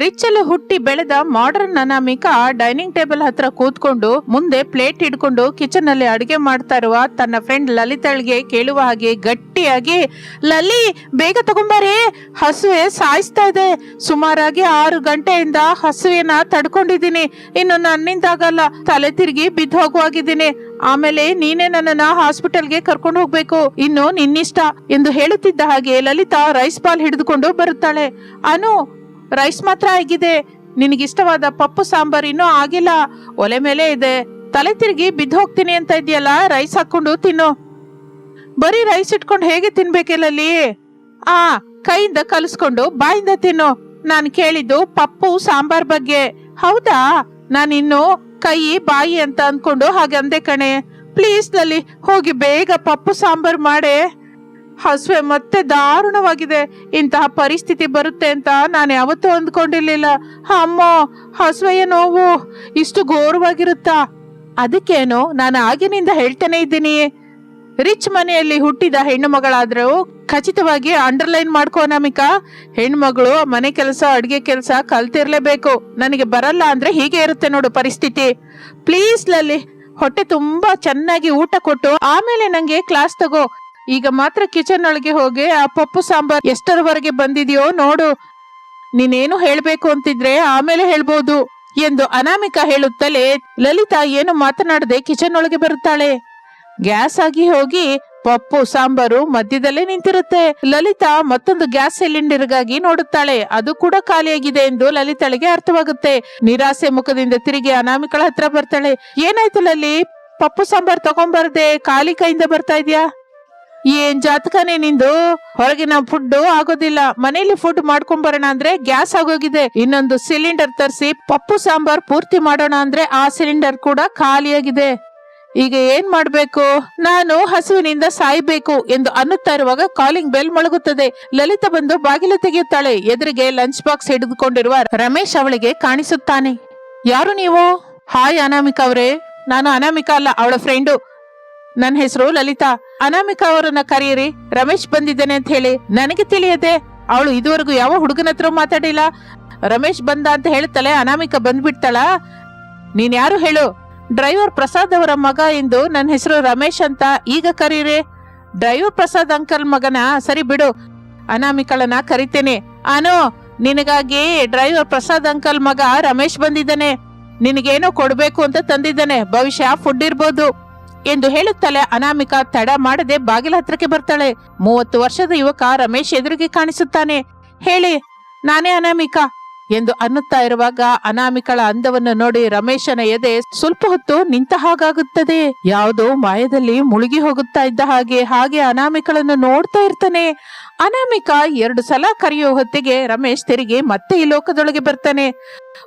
ರಿಚ್ಚಲ್ಲಿ ಹುಟ್ಟಿ ಬೆಳೆದ modern Anamika dining table ಹತ್ರ ಕೂತ್ಕೊಂಡು ಮುಂದೆ ಪ್ಲೇಟ್ ಹಿಡ್ಕೊಂಡು ಕಿಚನ್ ಅಲ್ಲಿ ಅಡಿಗೆ ಮಾಡ್ತಾ ಇರುವ ತನ್ನ ಫ್ರೆಂಡ್ ಲಲಿತಾಳ್ಗೆ ಕೇಳುವ ಹಾಗೆ ಗಟ್ಟಿಯಾಗಿ ಲಲಿ ಬೇಗ ತಗೊಂಬಾರಿ ಹಸುವೆ ಸಾಯಿಸ್ತಾ ಇದೆ. ಸುಮಾರಾಗಿ ಆರು ಗಂಟೆಯಿಂದ ಹಸುವೆನ ತಡ್ಕೊಂಡಿದ್ದೀನಿ. ಇನ್ನು ನನ್ನಿಂದಾಗಲ್ಲ ತಲೆ ತಿರುಗಿ ಬಿದ್ದು ಹೋಗುವಾಗಿದ್ದೀನಿ. ಆಮೇಲೆ ನೀನೇ ನನ್ನನ್ನ ಹಾಸ್ಪಿಟಲ್ಗೆ ಕರ್ಕೊಂಡು ಹೋಗ್ಬೇಕು. ಇನ್ನು ನಿನ್ನಿಷ್ಟ. ಎಂದು ಹೇಳುತ್ತಿದ್ದ ಹಾಗೆ ಲಲಿತಾ ರೈಸ್ ಬಾಲ್ ಹಿಡಿದುಕೊಂಡು ಬರುತ್ತಾಳೆ. ಅನು ರೈಸ್ ಮಾತ್ರ ಆಗಿದೆ. ನಿನಗಿಷ್ಟವಾದ ಪಪ್ಪು ಸಾಂಬಾರ್ ಇನ್ನೂ ಆಗಿಲ್ಲ. ಒಲೆ ಮೇಲೆ ಇದೆ. ತಲೆ ತಿರುಗಿ ಬಿದ್ದು ಹೋಗ್ತೀನಿ ಅಂತ ಇದೆಯಲ್ಲ ರೈಸ್ ಹಾಕೊಂಡು ತಿನ್ನು. ಬರೀ ರೈಸ್ ಇಟ್ಕೊಂಡು ಹೇಗೆ ತಿನ್ಬೇಕಿಲ್ಲಲ್ಲಿ ಆ, ಕೈಯಿಂದ ಕಲಿಸ್ಕೊಂಡು ಬಾಯಿಂದ ತಿನ್ನು. ನಾನು ಕೇಳಿದ್ದು ಪಪ್ಪು ಸಾಂಬಾರ್ ಬಗ್ಗೆ. ಹೌದಾ? ನಾನಿನ್ನು ಕೈ, ಬಾಯಿ ಅಂತ ಅಂದ್ಕೊಂಡು ಹಾಗೆ ಅಂದೆ ಕಣೆ. ಪ್ಲೀಸ್ನಲ್ಲಿ ಹೋಗಿ ಬೇಗ ಪಪ್ಪು ಸಾಂಬಾರ್ ಮಾಡೆ. ಹಸುವೆ ಮತ್ತೆ ದಾರುಣವಾಗಿದೆ. ಇಂತಹ ಪರಿಸ್ಥಿತಿ ಬರುತ್ತೆ ಅಂತ ನಾನು ಯಾವತ್ತೂ ಅಂದ್ಕೊಂಡಿರ್ಲಿಲ್ಲ. ಅಮ್ಮ, ಹಸುವೆಯ ನೋವು ಇಷ್ಟು ಘೋರವಾಗಿರುತ್ತಾ? ಅದಕ್ಕೇನು ನಾನು ಆಗಿನಿಂದ ಹೇಳ್ತಾನೆ ಇದ್ದೀನಿ. ರಿಚ್ ಮನೆಯಲ್ಲಿ ಹುಟ್ಟಿದ ಹೆಣ್ಣು ಮಗಳಾದ್ರೂ ಖಚಿತವಾಗಿ ಅಂಡರ್ಲೈನ್ ಮಾಡ್ಕೋ ನಮಿಕಾ ಹೆಣ್ಮಗಳು ಮನೆ ಕೆಲಸ, ಅಡುಗೆ ಕೆಲಸ ಕಲ್ತಿರ್ಲೇಬೇಕು. ನನಗೆ ಬರಲ್ಲ ಅಂದ್ರೆ ಹೀಗೆ ಇರುತ್ತೆ ನೋಡು ಪರಿಸ್ಥಿತಿ. ಪ್ಲೀಸ್ ಲಲ್ಲಿ, ಹೊಟ್ಟೆ ತುಂಬಾ ಚೆನ್ನಾಗಿ ಊಟ ಕೊಟ್ಟು ಆಮೇಲೆ ನಂಗೆ ಕ್ಲಾಸ್ ತಗೋ. ಈಗ ಮಾತ್ರ ಕಿಚನ್ ಒಳಗೆ ಹೋಗಿ ಆ ಪಪ್ಪು ಸಾಂಬಾರ್ ಎಷ್ಟರವರೆಗೆ ಬಂದಿದೆಯೋ ನೋಡು. ನೀನೇನು ಹೇಳ್ಬೇಕು ಅಂತಿದ್ರೆ ಆಮೇಲೆ ಹೇಳ್ಬೋದು ಎಂದು ಅನಾಮಿಕಾ ಹೇಳುತ್ತಲೇ ಲಲಿತಾ ಏನು ಮಾತನಾಡದೆ ಕಿಚನ್ ಒಳಗೆ ಬರುತ್ತಾಳೆ. ಗ್ಯಾಸ್ ಆಗಿ ಹೋಗಿ ಪಪ್ಪು ಸಾಂಬಾರು ಮಧ್ಯದಲ್ಲೇ ನಿಂತಿರುತ್ತೆ. ಲಲಿತಾ ಮತ್ತೊಂದು ಗ್ಯಾಸ್ ಸಿಲಿಂಡರ್ಗಾಗಿ ನೋಡುತ್ತಾಳೆ. ಅದು ಕೂಡ ಖಾಲಿಯಾಗಿದೆ ಎಂದು ಲಲಿತಾಳಿಗೆ ಅರ್ಥವಾಗುತ್ತೆ. ನಿರಾಸೆ ಮುಖದಿಂದ ತಿರುಗಿ ಅನಾಮಿಕಳ ಹತ್ರ ಬರ್ತಾಳೆ. ಏನಾಯ್ತು ಲಲಿ ಪಪ್ಪು ಸಾಂಬಾರ್ ತಗೊಂಬರ್ದೆ ಖಾಲಿ ಕೈಯಿಂದ ಬರ್ತಾ ಇದ್ಯಾ? ಏನ್ ಜಾತಕನೇ ನಿಂದು? ಹೊರಗಿನ ಫುಡ್ ಆಗೋದಿಲ್ಲ. ಮನೇಲಿ ಫುಡ್ ಮಾಡ್ಕೊಂಡ್ ಬರೋಣ ಅಂದ್ರೆ ಗ್ಯಾಸ್ ಆಗೋಗಿದೆ. ಇನ್ನೊಂದು ಸಿಲಿಂಡರ್ ತರಿಸಿ ಪಪ್ಪು ಸಾಂಬಾರ್ ಪೂರ್ತಿ ಮಾಡೋಣ ಅಂದ್ರೆ ಆ ಸಿಲಿಂಡರ್ ಕೂಡ ಖಾಲಿಯಾಗಿದೆ. ಈಗ ಏನ್ ಮಾಡ್ಬೇಕು? ನಾನು ಹಸುವಿನಿಂದ ಸಾಯ್ಬೇಕು ಎಂದು ಅನ್ನುತ್ತಾ ಇರುವಾಗ ಕಾಲಿಂಗ್ ಬೆಲ್ ಮೊಳಗುತ್ತದೆ ಲಲಿತ ಬಂದು ಬಾಗಿಲು ತೆಗೆಯುತ್ತಾಳೆ. ಎದುರಿಗೆ ಲಂಚ್ ಬಾಕ್ಸ್ ಹಿಡಿದುಕೊಂಡಿರುವ ರಮೇಶ್ ಅವಳಿಗೆ ಕಾಣಿಸುತ್ತಾನೆ. ಯಾರು ನೀವು? ಹಾಯ್ ಅನಾಮಿಕಾ ಅವರೇ. ನಾನು ಅನಾಮಿಕಾ ಅಲ್ಲ, ಅವಳ ಫ್ರೆಂಡು ನನ್ನ ಹೆಸರು ಲಲಿತಾ. ಅನಾಮಿಕಾ ಅವರನ್ನ ಕರೆಯಿರಿ. ರಮೇಶ್ ಬಂದಿದ್ದಾನೆ ಅಂತ ಹೇಳಿ. ನನಗೆ ತಿಳಿಯದೆ ಅವಳು ಇದುವರೆಗೂ ಯಾವ ಹುಡುಗನ ಹತ್ರ ಮಾತಾಡಿಲ್ಲ. ರಮೇಶ್ ಬಂದ ಅಂತ ಹೇಳ್ತಾಳೆ ಅನಾಮಿಕಾ ಬಂದ್ಬಿಡ್ತಾಳ. ನೀನ್ ಯಾರು ಹೇಳು? ಡ್ರೈವರ್ ಪ್ರಸಾದ್ ಅವರ ಮಗ ಎಂದು ನನ್ನ ಹೆಸರು ರಮೇಶ್ ಅಂತ ಈಗ ಕರೀರಿ. ಡ್ರೈವರ್ ಪ್ರಸಾದ್ ಅಂಕಲ್ ಮಗನ? ಸರಿ ಬಿಡು. ಅನಾಮಿಕಳನ್ನ ಕರಿತೇನೆ. ಅನು, ನಿನಗಾಗಿ ಡ್ರೈವರ್ ಪ್ರಸಾದ್ ಅಂಕಲ್ ಮಗ ರಮೇಶ್ ಬಂದಿದ್ದಾನೆ. ನಿನಗೇನೋ ಕೊಡ್ಬೇಕು ಅಂತ ತಂದಿದ್ದಾನೆ. ಭವಿಷ್ಯ ಫುಡ್ ಇರ್ಬೋದು. ಎಂದು ಹೇಳುತ್ತಲೇ ಅನಾಮಿಕಾ ತಡ ಮಾಡದೆ ಬಾಗಿಲ ಹತ್ರಕ್ಕೆ ಬರ್ತಾಳೆ. ಮೂವತ್ತು ವರ್ಷದ ಯುವಕ ರಮೇಶ್ ಎದುರಿಗೆ ಕಾಣಿಸುತ್ತಾನೆ. ಹೇಳಿ, ನಾನೇ ಅನಾಮಿಕಾ ಎಂದು ಅನ್ನುತ್ತಾ ಇರುವಾಗ ಅನಾಮಿಕಳ ಅಂದವನ್ನು ನೋಡಿ ರಮೇಶನ ಎದೆ ಸ್ವಲ್ಪ ಹೊತ್ತು ನಿಂತ ಹಾಗಾಗುತ್ತದೆ. ಯಾವುದೋ ಮಾಯದಲ್ಲಿ ಮುಳುಗಿ ಹೋಗುತ್ತಾ ಇದ್ದ ಹಾಗೆ ಹಾಗೆ ಅನಾಮಿಕಳನ್ನು ನೋಡ್ತಾ ಇರ್ತಾನೆ. ಅನಾಮಿಕಾ ಎರಡು ಸಲ ಕರೆಯೋ ಹೊತ್ತಿಗೆ ರಮೇಶ್ ತಿರುಗಿ ಮತ್ತೆ ಈ ಲೋಕದೊಳಗೆ ಬರ್ತಾನೆ.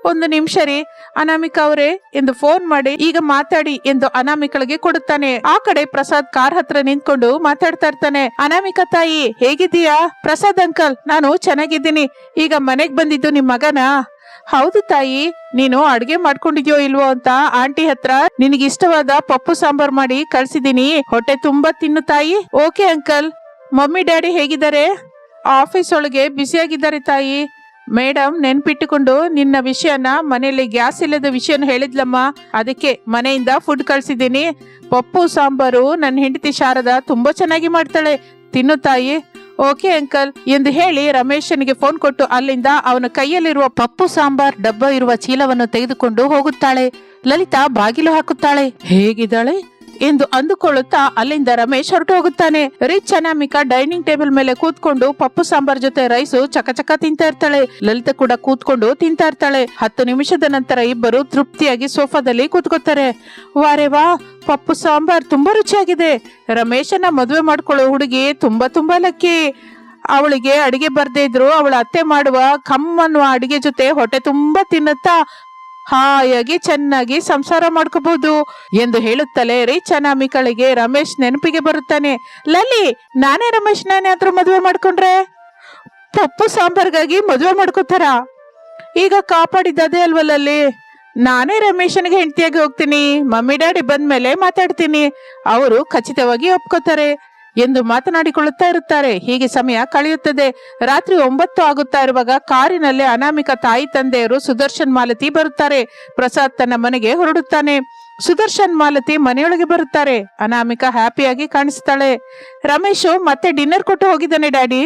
ಒಂದು ನಿಮಿಷ ರೀ, ಅನಾಮಿಕಾ ಅವರೇ, ಎಂದು ಫೋನ್ ಮಾಡಿ, ಈಗ ಮಾತಾಡಿ, ಎಂದು ಅನಾಮಿಕಳಿಗೆ ಕೊಡುತ್ತಾನೆ. ಆ ಕಡೆ ಪ್ರಸಾದ್ ಕಾರ್ ಹತ್ರ ನಿಂತ್ಕೊಂಡು ಮಾತಾಡ್ತಾ ಇರ್ತಾನೆ. ಅನಾಮಿಕಾ ತಾಯಿ, ಹೇಗಿದ್ದೀಯಾ? ಪ್ರಸಾದ್ ಅಂಕಲ್, ನಾನು ಚೆನ್ನಾಗಿದ್ದೀನಿ. ಈಗ ಮನೆಗ್ ಬಂದಿದ್ದು ನಿಮ್ ಮಗನ? ಹೌದು ತಾಯಿ, ನೀನು ಅಡ್ಗೆ ಮಾಡ್ಕೊಂಡಿದ್ಯೋ ಇಲ್ವೋ ಅಂತ ಆಂಟಿ ಹತ್ರ ನಿನಗಿಷ್ಟವಾದ ಪಪ್ಪು ಸಾಂಬಾರ್ ಮಾಡಿ ಕಳ್ಸಿದೀನಿ ಹೊಟ್ಟೆ ತುಂಬಾ ತಿನ್ನು ತಾಯಿ. Okay uncle. ಮಮ್ಮಿ, ಡ್ಯಾಡಿ ಹೇಗಿದ್ದಾರೆ? ಆಫೀಸ್ ಒಳಗೆ ಬ್ಯುಸಿಯಾಗಿದ್ದಾರೆ ತಾಯಿ. ಮೇಡಮ್ ನೆನ್ಪಿಟ್ಟುಕೊಂಡು ನಿನ್ನ ವಿಷಯನ ಮನೆಯಲ್ಲಿ ಗ್ಯಾಸ್ ಇಲ್ಲದ ವಿಷಯನ ಹೇಳಿದ್ಲಮ್ಮ. ಅದಕ್ಕೆ ಮನೆಯಿಂದ ಫುಡ್ ಕಳ್ಸಿದ್ದೀನಿ. ಪಪ್ಪು, ಸಾಂಬಾರು ನನ್ನ ಹೆಂಡತಿ ಶಾರದಾ ತುಂಬಾ ಚೆನ್ನಾಗಿ ಮಾಡ್ತಾಳೆ. ತಿನ್ನು ತಾಯಿ. ಓಕೆ ಅಂಕಲ್ ಎಂದು ಹೇಳಿ ರಮೇಶನಿಗೆ ಫೋನ್ ಕೊಟ್ಟು ಅಲ್ಲಿಂದ ಅವನ ಕೈಯಲ್ಲಿರುವ ಪಪ್ಪು, ಸಾಂಬಾರ್ ಡಬ್ಬ ಇರುವ ಚೀಲವನ್ನು ತೆಗೆದುಕೊಂಡು ಹೋಗುತ್ತಾಳೆ. ಲಲಿತಾ ಬಾಗಿಲು ಹಾಕುತ್ತಾಳೆ. ಹೇಗಿದ್ದಾಳೆ? ಎಂದು ಅಂದುಕೊಳ್ಳುತ್ತಾ ಅಲ್ಲಿಂದ ರಮೇಶ್ ಹೊರಟು ಹೋಗುತ್ತಾನೆ ರಿಚ್ ಅನಾಮಿಕಾ ಡೈನಿಂಗ್ ಟೇಬಲ್ ಮೇಲೆ ಕೂತ್ಕೊಂಡು ಪಪ್ಪು ಸಾಂಬಾರ್ ಜೊತೆ ರೈಸು ಚಕಚಕ ತಿಂತಾ ಇರ್ತಾಳೆ. ಲಲಿತಾ ಕೂಡ ಕೂತ್ಕೊಂಡು ತಿಂತಾ ಇರ್ತಾಳೆ. ಹತ್ತು ನಿಮಿಷದ ನಂತರ ಇಬ್ಬರು ತೃಪ್ತಿಯಾಗಿ ಸೋಫಾದಲ್ಲಿ ಕೂತ್ಕೋತಾರೆ ವಾರೆ ವಾ, ಪಪ್ಪು ಸಾಂಬಾರ್ ತುಂಬಾ ರುಚಿಯಾಗಿದೆ. ರಮೇಶನ ಮದುವೆ ಮಾಡ್ಕೊಳ್ಳೋ ಹುಡುಗಿ ತುಂಬಾ ತುಂಬಾ ಲಕ್ಕಿ. ಅವಳಿಗೆ ಅಡಿಗೆ ಬರ್ದೇ ಇದ್ರು, ಅವಳ ಅತ್ತೆ ಮಾಡುವ ಕಮ್ಮನ್ನುವ ಅಡಿಗೆ ಜೊತೆ ಹೊಟ್ಟೆ ತುಂಬಾ ತಿನ್ನುತ್ತಾ ಹಾಯಾಗಿ ಚೆನ್ನಾಗಿ ಸಂಸಾರ ಮಾಡ್ಕೋಬಹುದು ಎಂದು ಹೇಳುತ್ತಲೇ ರೀಚನ ಮಿಕಳಿಗೆ ರಮೇಶ್ ನೆನಪಿಗೆ ಬರುತ್ತಾನೆ. ಲಲಿ ನಾನೇ ರಮೇಶ್ ನಾನೇನಾದ್ರೂ ಮದುವೆ ಮಾಡ್ಕೊಂಡ್ರೆ? ಪಪ್ಪು ಸಾಂಬಾರ್ಗಾಗಿ ಮದುವೆ ಮಾಡ್ಕೋತಾರ? ಈಗ ಕಾಪಾಡಿದ್ದದೇ ಅಲ್ವಲ್ಲಲ್ಲಿ ನಾನೇ ರಮೇಶನ್ಗೆ ಹೆಂಡತಿಯಾಗಿ ಹೋಗ್ತೀನಿ. ಮಮ್ಮಿ, ಡ್ಯಾಡಿ ಬಂದ್ಮೇಲೆ ಮಾತಾಡ್ತೀನಿ. ಅವರು ಖಚಿತವಾಗಿ ಒಪ್ಕೋತಾರೆ. ಎಂದು ಮಾತನಾಡಿಕೊಳ್ಳುತ್ತಾ ಇರುತ್ತಾರೆ. ಹೀಗೆ ಸಮಯ ಕಳೆಯುತ್ತದೆ. ರಾತ್ರಿ ಒಂಬತ್ತು ಆಗುತ್ತಾ ಇರುವಾಗ ಕಾರಿನಲ್ಲಿ ಅನಾಮಿಕ ತಾಯಿ ತಂದೆಯರು ಸುದರ್ಶನ್ ಮಾಲತಿ ಬರುತ್ತಾರೆ. ಪ್ರಸಾದ್ ತನ್ನ ಮನೆಗೆ ಹೊರಡುತ್ತಾನೆ. ಸುದರ್ಶನ್ ಮಾಲತಿ ಮನೆಯೊಳಗೆ ಬರುತ್ತಾರೆ. ಅನಾಮಿಕ ಹ್ಯಾಪಿಯಾಗಿ ಕಾಣಿಸ್ತಾಳೆ. ರಮೇಶು ಮತ್ತೆ ಡಿನ್ನರ್ ಕೊಟ್ಟು ಹೋಗಿದ್ದಾನೆ, ಡ್ಯಾಡಿ.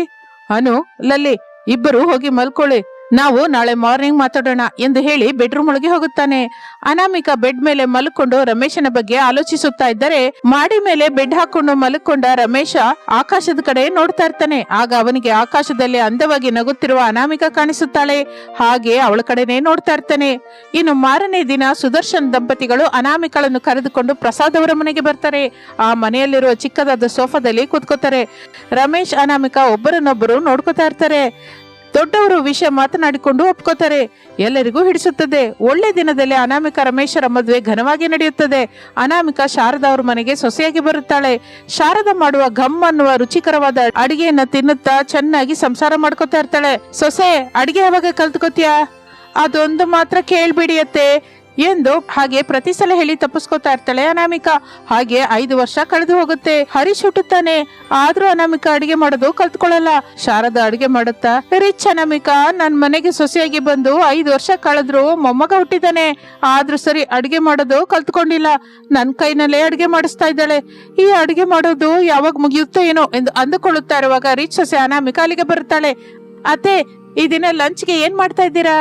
ಅನು, ಲಲ್ಲಿ, ಇಬ್ಬರು ಹೋಗಿ ಮಲ್ಕೊಳ್ಳಿ. ನಾವು ನಾಳೆ ಮಾರ್ನಿಂಗ್ ಮಾತಾಡೋಣ ಎಂದು ಹೇಳಿ ಬೆಡ್ರೂಮ್ ಒಳಗೆ ಹೋಗುತ್ತಾನೆ. ಅನಾಮಿಕಾ ಬೆಡ್ ಮೇಲೆ ಮಲ್ಕೊಂಡು ರಮೇಶನ ಬಗ್ಗೆ ಆಲೋಚಿಸುತ್ತಾ ಇದ್ದರೆ ಮಾಡಿ ಮೇಲೆ ಬೆಡ್ ಹಾಕೊಂಡು ಮಲ್ಕೊಂಡ ರಮೇಶ ಆಕಾಶದ ಕಡೆ ನೋಡ್ತಾ ಇರ್ತಾನೆ. ಆಗ ಅವನಿಗೆ ಆಕಾಶದಲ್ಲಿ ಅಂದವಾಗಿ ನಗುತ್ತಿರುವ ಅನಾಮಿಕ ಕಾಣಿಸುತ್ತಾಳೆ. ಹಾಗೆ ಅವಳ ಕಡೆನೆ ನೋಡ್ತಾ ಇರ್ತಾನೆ. ಇನ್ನು ಮಾರನೇ ದಿನ ಸುದರ್ಶನ್ ದಂಪತಿಗಳು ಅನಾಮಿಕಳನ್ನು ಕರೆದುಕೊಂಡು ಪ್ರಸಾದ್ ಅವರ ಮನೆಗೆ ಬರ್ತಾರೆ. ಆ ಮನೆಯಲ್ಲಿರುವ ಚಿಕ್ಕದಾದ ಸೋಫಾದಲ್ಲಿ ಕೂತ್ಕೋತಾರೆ. ರಮೇಶ್, ಅನಾಮಿಕಾ ಒಬ್ಬರನ್ನೊಬ್ಬರು ನೋಡ್ಕೋತಾ ಇರ್ತಾರೆ. ದೊಡ್ಡವರು ವಿಷಯ ಮಾತನಾಡಿಕೊಂಡು ಒಪ್ಕೋತಾರೆ. ಎಲ್ಲರಿಗೂ ಹಿಡಿಸುತ್ತದೆ. ಒಳ್ಳೆ ದಿನದಲ್ಲಿ ಅನಾಮಿಕ ರಮೇಶರ ಮದುವೆ ಘನವಾಗಿ ನಡೆಯುತ್ತದೆ. ಅನಾಮಿಕ ಶಾರದಾ ಅವ್ರ ಮನೆಗೆ ಸೊಸೆಯಾಗಿ ಬರುತ್ತಾಳೆ. ಶಾರದಾ ಮಾಡುವ ಘಮ್ ಅನ್ನುವ ರುಚಿಕರವಾದ ಅಡಿಗೆಯನ್ನ ತಿನ್ನುತ್ತಾ ಚೆನ್ನಾಗಿ ಸಂಸಾರ ಮಾಡ್ಕೋತಾ ಇರ್ತಾಳೆ. ಸೊಸೆ, ಅಡಿಗೆ ಯಾವಾಗ ಕಲ್ತ್ಕೋತಿಯಾ? ಅದೊಂದು ಮಾತ್ರ ಕೇಳ್ಬಿಡಿ ಅತ್ತೆ. ಎಂದು ಹಾಗೆ ಪ್ರತಿ ಸಲ ಹೇಳಿ ತಪ್ಪಿಸ್ಕೊತಾ ಇರ್ತಾಳೆ. ಅನಾಮಿಕಾ ಹಾಗೆ ಐದು ವರ್ಷ ಕಳೆದು ಹೋಗುತ್ತೆ. ಹರೀಶ್ ಹುಟ್ಟುತ್ತಾನೆ ಆದ್ರೂ ಅನಾಮಿಕಾ ಅಡಿಗೆ ಮಾಡೋದು ಕಲ್ತ್ಕೊಳ್ಳಲ್ಲ. ಶಾರದ ಅಡಿಗೆ ಮಾಡುತ್ತಾ ರಿಚ್ ಅನಾಮಿಕಾ, ನನ್ ಮನೆಗೆ ಸೊಸೆಯಾಗಿ ಬಂದು ಐದು ವರ್ಷ ಕಳೆದ್ರು ಮೊಮ್ಮಗ ಹುಟ್ಟಿದಾನೆ ಆದ್ರೂ ಸರಿ ಅಡಿಗೆ ಮಾಡೋದು ಕಲ್ತ್ಕೊಂಡಿಲ್ಲ. ನನ್ ಕೈನಲ್ಲೇ ಅಡಿಗೆ ಮಾಡಿಸ್ತಾ ಇದ್ದಾಳೆ. ಈ ಅಡಿಗೆ ಮಾಡೋದು ಯಾವಾಗ ಮುಗಿಯುತ್ತೋ ಏನೋ ಎಂದು ಅಂದುಕೊಳ್ಳುತ್ತಾ ಇರುವಾಗ ರಿಚ್ ಸೊಸೆ ಅನಾಮಿಕಾ ಅಲ್ಲಿಗೆ ಬರುತ್ತಾಳೆ. ಅತ್ತೆ, ಈ ದಿನ ಲಂಚ್ಗೆ ಏನ್ ಮಾಡ್ತಾ ಇದ್ದೀರಾ?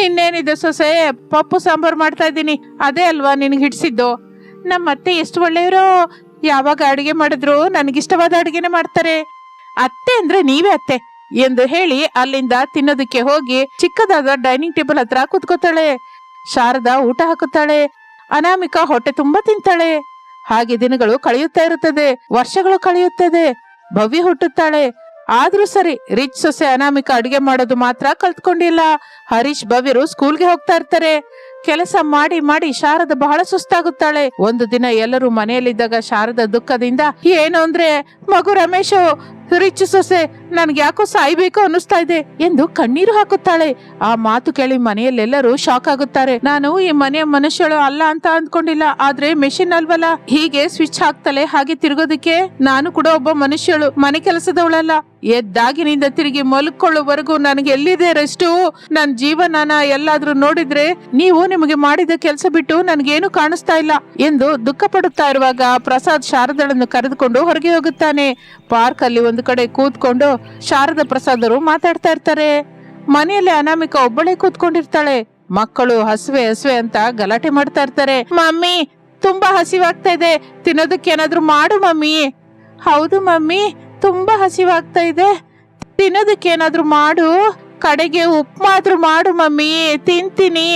ಇನ್ನೇನಿದೆ ಸೊಸೆ? ಪಪ್ಪು ಸಾಂಬಾರು ಮಾಡ್ತಾ ಇದ್ದೀನಿ. ಅದೇ ಅಲ್ವಾ ನಿನಗೆ ಹಿಡಿಸಿದ್ದು? ನಮ್ಮ ಅತ್ತೆ ಎಷ್ಟು ಒಳ್ಳೆಯವರು. ಯಾವಾಗ ಅಡುಗೆ ಮಾಡಿದ್ರು ನನಗಿಷ್ಟವಾದ ಅಡುಗೆನೆ ಮಾಡ್ತಾರೆ. ಅತ್ತೆ ಅಂದ್ರೆ ನೀವೇ ಅತ್ತೆ ಎಂದು ಹೇಳಿ ಅಲ್ಲಿಂದ ತಿನ್ನೋದಕ್ಕೆ ಹೋಗಿ ಚಿಕ್ಕದಾದ ಡೈನಿಂಗ್ ಟೇಬಲ್ ಹತ್ರ ಕುತ್ಕೋತಾಳೆ. ಶಾರದಾ ಊಟ ಹಾಕುತ್ತಾಳೆ. ಅನಾಮಿಕಾ ಹೊಟ್ಟೆ ತುಂಬಾ ತಿಂತಾಳೆ. ಹಾಗೆ ದಿನಗಳು ಕಳೆಯುತ್ತಾ ಇರುತ್ತದೆ. ವರ್ಷಗಳು ಕಳೆಯುತ್ತದೆ. ಭವ್ಯ ಹುಟ್ಟುತ್ತಾಳೆ. ಆದ್ರೂ ಸರಿ ರಿಚ್ ಸೊಸೆ ಅನಾಮಿಕ ಅಡುಗೆ ಮಾಡೋದು ಮಾತ್ರ ಕಲ್ತ್ಕೊಂಡಿಲ್ಲ. ಹರೀಶ್, ಭವ್ಯರು ಸ್ಕೂಲ್ಗೆ ಹೋಗ್ತಾ ಇರ್ತಾರೆ. ಕೆಲಸ ಮಾಡಿ ಮಾಡಿ ಶಾರದ ಬಹಳ ಸುಸ್ತಾಗುತ್ತಾಳೆ. ಒಂದು ದಿನ ಎಲ್ಲರೂ ಮನೆಯಲ್ಲಿದ್ದಾಗ ಶಾರದ ದುಃಖದಿಂದ, ಏನು ಅಂದ್ರೆ, ಮಗು ರಮೇಶ್ ರಿಚ್ ಸೊಸೆ, ನನ್ಗೆ ಯಾಕೋ ಸಾಯ್ಬೇಕು ಅನ್ನಿಸ್ತಾ ಇದೆ ಎಂದು ಕಣ್ಣೀರು ಹಾಕುತ್ತಾಳೆ. ಆ ಮಾತು ಕೇಳಿ ಮನೆಯಲ್ಲೆಲ್ಲರೂ ಶಾಕ್ ಆಗುತ್ತಾರೆ. ನಾನು ಈ ಮನೆಯ ಮನುಷ್ಯಳು ಅಲ್ಲ ಅಂತ ಅಂದ್ಕೊಂಡಿಲ್ಲ, ಆದ್ರೆ ಮೆಷಿನ್ ಅಲ್ವಲ್ಲ? ಹೀಗೆ ಸ್ವಿಚ್ ಹಾಕ್ತಲೆ ಹಾಗೆ ತಿರುಗೋದಕ್ಕೆ ನಾನು ಕೂಡ ಒಬ್ಬ ಮನುಷ್ಯಳು, ಮನೆ ಕೆಲಸದವಳಲ್ಲ. ಎದ್ದಾಗಿನಿಂದ ತಿರುಗಿ ಮಲ್ಕೊಳ್ಳೋವರೆಗೂ ನನಗೆ ಎಲ್ಲಿದೆ ರೆಸ್ಟು ನನ್ನ ಜೀವನನ ಎಲ್ಲಾದ್ರೂ ನೋಡಿದ್ರೆ ನೀವು ನಿಮಗೆ ಮಾಡಿದ ಕೆಲಸ ಬಿಟ್ಟು ನನಗೇನು ಕಾಣಿಸ್ತಾ ಇಲ್ಲ ಎಂದು ದುಃಖ ಪಡುತ್ತಾ ಇರುವಾಗ ಪ್ರಸಾದ್ ಶಾರದಳನ್ನು ಕರೆದುಕೊಂಡು ಹೊರಗೆ ಹೋಗುತ್ತಾನೆ. ಪಾರ್ಕ್ ಅಲ್ಲಿ ಒಂದು ಕಡೆ ಕೂತ್ಕೊಂಡು ಶಾರದ ಪ್ರಸಾದರು ಮಾತಾಡ್ತಾ ಇರ್ತಾರೆ. ಮನೆಯಲ್ಲಿ ಅನಾಮಿಕ ಒಬ್ಬಳೇ ಕೂತ್ಕೊಂಡಿರ್ತಾಳೆ. ಮಕ್ಕಳು ಹಸುವೆ ಹಸುವೆ ಅಂತ ಗಲಾಟೆ ಮಾಡ್ತಾ ಇರ್ತಾರೆ. ಮಮ್ಮಿ, ತುಂಬಾ ಹಸಿವಾಗ್ತಾ ಇದೆ. ತಿನ್ನೋದಕ್ಕೆ ಏನಾದ್ರೂ ಮಾಡು ಮಮ್ಮಿ. ಹೌದು ಮಮ್ಮಿ. ತುಂಬಾ ಹಸಿವಾಗ್ತಾ ಇದೆ. ತಿನ್ನೋದಕ್ಕೆ ಏನಾದ್ರೂ ಮಾಡು. ಕಡೆಗೆ ಉಪ್ಮಾದ್ರೂ ಮಾಡು ಮಮ್ಮಿ. ತಿಂತೀನಿ.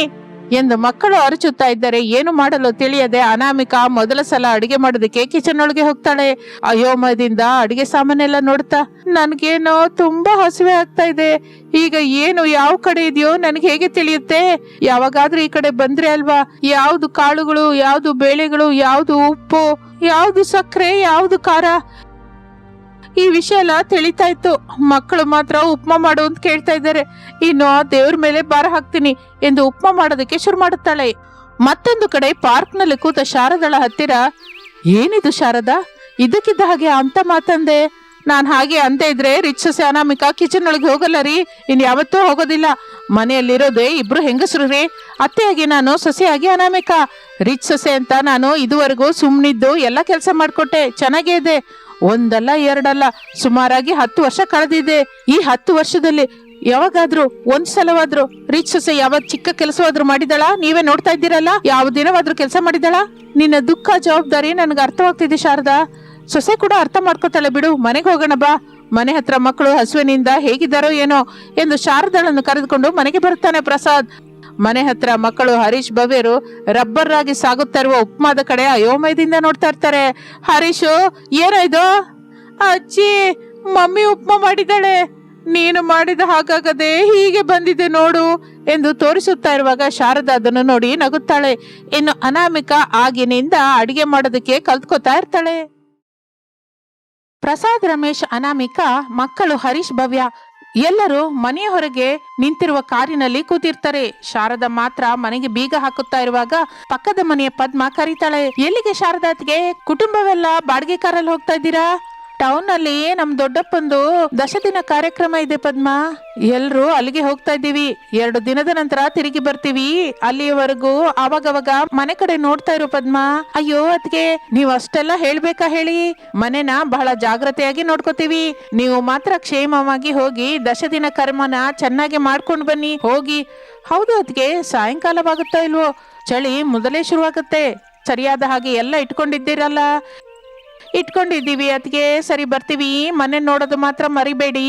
ಎಂದು ಮಕ್ಕಳು ಅರಚುತ್ತಾ ಇದ್ದಾರೆ. ಏನು ಮಾಡಲು ತಿಳಿಯದೆ ಅನಾಮಿಕಾ ಮೊದಲ ಸಲ ಅಡಿಗೆ ಮಾಡೋದಕ್ಕೆ ಕಿಚನ್ ಒಳಗೆ ಹೋಗ್ತಾಳೆ. ಅಯೋಮಯದಿಂದ ಅಡಿಗೆ ಸಾಮಾನೆಲ್ಲ ನೋಡ್ತಾ, ನನ್ಗೇನೋ ತುಂಬಾ ಹಸಿವೆ ಆಗ್ತಾ ಇದೆ. ಈಗ ಏನು ಯಾವ ಕಡೆ ಇದೆಯೋ ನನಗೆ ಹೇಗೆ ತಿಳಿಯುತ್ತೆ? ಯಾವಾಗಾದ್ರೂ ಈ ಕಡೆ ಬಂದ್ರೆ ಅಲ್ವಾ? ಯಾವ್ದು ಕಾಳುಗಳು, ಯಾವ್ದು ಬೇಳೆಗಳು, ಯಾವ್ದು ಉಪ್ಪು, ಯಾವ್ದು ಸಕ್ಕರೆ, ಯಾವ್ದು ಖಾರ? ಈ ವಿಷಯ ಎಲ್ಲ ತಿಳಿತಾ ಇತ್ತು. ಮಕ್ಕಳು ಮಾತ್ರ ಉಪ್ಮಾ ಮಾಡು ಅಂತ ಕೇಳ್ತಾ ಇದ್ದಾರೆ. ಇನ್ನು ದೇವ್ರ ಮೇಲೆ ಭಾರ ಹಾಕ್ತೀನಿ ಎಂದು ಉಪ್ಮಾ ಮಾಡೋದಕ್ಕೆ ಶುರು ಮಾಡುತ್ತಾಳೆ. ಮತ್ತೊಂದು ಕಡೆ ಪಾರ್ಕ್ನಲ್ಲಿ ಕೂತ ಶಾರದಳ ಹತ್ತಿರ, ಏನಿದು ಶಾರದಾ? ಇದಕ್ಕಿದ್ದ ಹಾಗೆ ಅಂತ ಮಾತಂದೆ. ನಾನ್ ಹಾಗೆ ಅಂತ ಇದ್ರೆ ರಿಚ್ ಅನಾಮಿಕಾ ಕಿಚನ್ ಒಳಗೆ ಹೋಗಲ್ಲ ರೀ. ಇನ್ ಯಾವತ್ತೂ ಹೋಗೋದಿಲ್ಲ. ಮನೆಯಲ್ಲಿರೋದೇ ಇಬ್ರು ಹೆಂಗಸರು ರೀ. ಅತ್ತೆಯಾಗಿ ನಾನು, ಸೊಸೆಯಾಗಿ ಅನಾಮಿಕಾ. ರಿಚ್ ಸೊಸೆ ಅಂತ ನಾನು ಇದುವರೆಗೂ ಸುಮ್ನಿದ್ದು, ಎಲ್ಲ ಕೆಲಸ ಮಾಡ್ಕೊಟ್ಟೆ. ಚೆನ್ನಾಗೇ ಇದೆ. ಒಂದಲ್ಲ ಎರಡಲ್ಲ ಸುಮಾರಾಗಿ ಹತ್ತು ವರ್ಷ ಕಳೆದಿದೆ. ಈ ಹತ್ತು ವರ್ಷದಲ್ಲಿ ಯಾವಾಗಾದ್ರೂ ಒಂದ್ ಸಲವಾದ್ರೂ ರಿಚ್ ಸೊಸೆ ಯಾವ ಚಿಕ್ಕ ಕೆಲಸವಾದ್ರೂ ಮಾಡಿದಳ? ನೀವೇ ನೋಡ್ತಾ ಇದ್ದೀರಲ್ಲ? ಯಾವ ದಿನವಾದ್ರೂ ಕೆಲಸ ಮಾಡಿದಳ? ನಿನ್ನ ದುಃಖ, ಜವಾಬ್ದಾರಿ ನನ್ಗೆ ಅರ್ಥವಾಗ್ತಿದೆ ಶಾರದಾ. ಸೊಸೆ ಕೂಡ ಅರ್ಥ ಮಾಡ್ಕೋತಾಳೆ ಬಿಡು. ಮನೆಗೆ ಹೋಗೋಣ ಬಾ. ಮನೆ ಹತ್ರ ಮಕ್ಕಳು ಹಸುವಿನಿಂದ ಹೇಗಿದ್ದಾರೋ ಏನೋ ಎಂದು ಶಾರದಾಳನ್ನು ಕರೆದುಕೊಂಡು ಮನೆಗೆ ಬರುತ್ತಾನೆ ಪ್ರಸಾದ್. ಮನೆ ಹತ್ರ ಮಕ್ಕಳು ಹರೀಶ್ ಭವ್ಯರು ರಬ್ಬರ್ ಆಗಿ ಸಾಗುತ್ತಾ ಇರುವ ಉಪ್ಮಾದ ಕಡೆ ಅಯೋಮಯದಿಂದ ನೋಡ್ತಾ ಇರ್ತಾರೆ. ಹರೀಶು ಏನೋ ಇದು ಅಜ್ಜಿ, ಮಮ್ಮಿ ಉಪ್ಮಾ ಮಾಡಿದ್ದಾಳೆ. ನೀನು ಮಾಡಿದ ಹಾಗಾಗದೆ ಹೀಗೆ ಬಂದಿದೆ ನೋಡು ಎಂದು ತೋರಿಸುತ್ತಾ ಇರುವಾಗ ಶಾರದಾ ಅದನ್ನು ನೋಡಿ ನಗುತ್ತಾಳೆ. ಇನ್ನು ಅನಾಮಿಕ ಆಗಿನಿಂದ ಅಡಿಗೆ ಮಾಡೋದಕ್ಕೆ ಕಲ್ತ್ಕೋತಾ ಇರ್ತಾಳೆ. ಪ್ರಸಾದ್ ರಮೇಶ್, ಅನಾಮಿಕ, ಮಕ್ಕಳು ಹರೀಶ್ ಭವ್ಯ ಎಲ್ಲರೂ ಮನೆಯ ಹೊರಗೆ ನಿಂತಿರುವ ಕಾರಿನಲ್ಲಿ ಕೂತಿರ್ತಾರೆ. ಶಾರದ ಮಾತ್ರ ಮನೆಗೆ ಬೀಗ ಹಾಕುತ್ತಾ ಇರುವಾಗ ಪಕ್ಕದ ಮನೆಯ ಪದ್ಮ ಕರೀತಾಳೆ, ಎಲ್ಲಿಗೆ ಶಾರದಾತ್ಗೆ ಕುಟುಂಬವೆಲ್ಲ ಬಾಡಿಗೆ ಕಾರಲ್ಲಿ ಹೋಗ್ತಾ ಇದ್ದೀರಾ? ಟೌನ್ ಅಲ್ಲಿ ನಮ್ ದೊಡ್ಡಪ್ಪಂದು ದಶ ದಿನ ಕಾರ್ಯಕ್ರಮ ಇದೆ ಪದ್ಮ. ಎಲ್ರು ಅಲ್ಲಿಗೆ ಹೋಗ್ತಾ ಇದ್ದೀವಿ. ಎರಡು ದಿನದ ನಂತರ ತಿರುಗಿ ಬರ್ತೀವಿ. ಅಲ್ಲಿಯವರೆಗೂ ಅವಾಗವಾಗ ಮನೆ ಕಡೆ ನೋಡ್ತಾ ಇರು ಪದ್ಮ. ಅಯ್ಯೋ ಅದ್ಗೆ ನೀವ್ ಅಷ್ಟೆಲ್ಲ ಹೇಳ್ಬೇಕಾ ಹೇಳಿ? ಮನೆನ ಬಹಳ ಜಾಗ್ರತೆಯಾಗಿ ನೋಡ್ಕೋತೀವಿ. ನೀವು ಮಾತ್ರ ಕ್ಷೇಮವಾಗಿ ಹೋಗಿ ದಶ ದಿನ ಕರ್ಮನ ಚೆನ್ನಾಗಿ ಮಾಡ್ಕೊಂಡು ಬನ್ನಿ. ಹೋಗಿ. ಹೌದು ಅದ್ಗೆ ಸಾಯಂಕಾಲವಾಗುತ್ತಾ ಇಲ್ವೋ? ಚಳಿ ಮೊದಲೇ ಶುರುವಾಗುತ್ತೆ. ಸರಿಯಾದ ಹಾಗೆ ಎಲ್ಲ ಇಟ್ಕೊಂಡಿದ್ದೀರಲ್ಲ. ಇಟ್ಕೊಂಡಿದ್ದೀವಿ ಅದಕ್ಕೆ ಸರಿ ಬರ್ತೀವಿ. ಮನೆ ನೋಡೋದು ಮಾತ್ರ ಮರಿಬೇಡಿ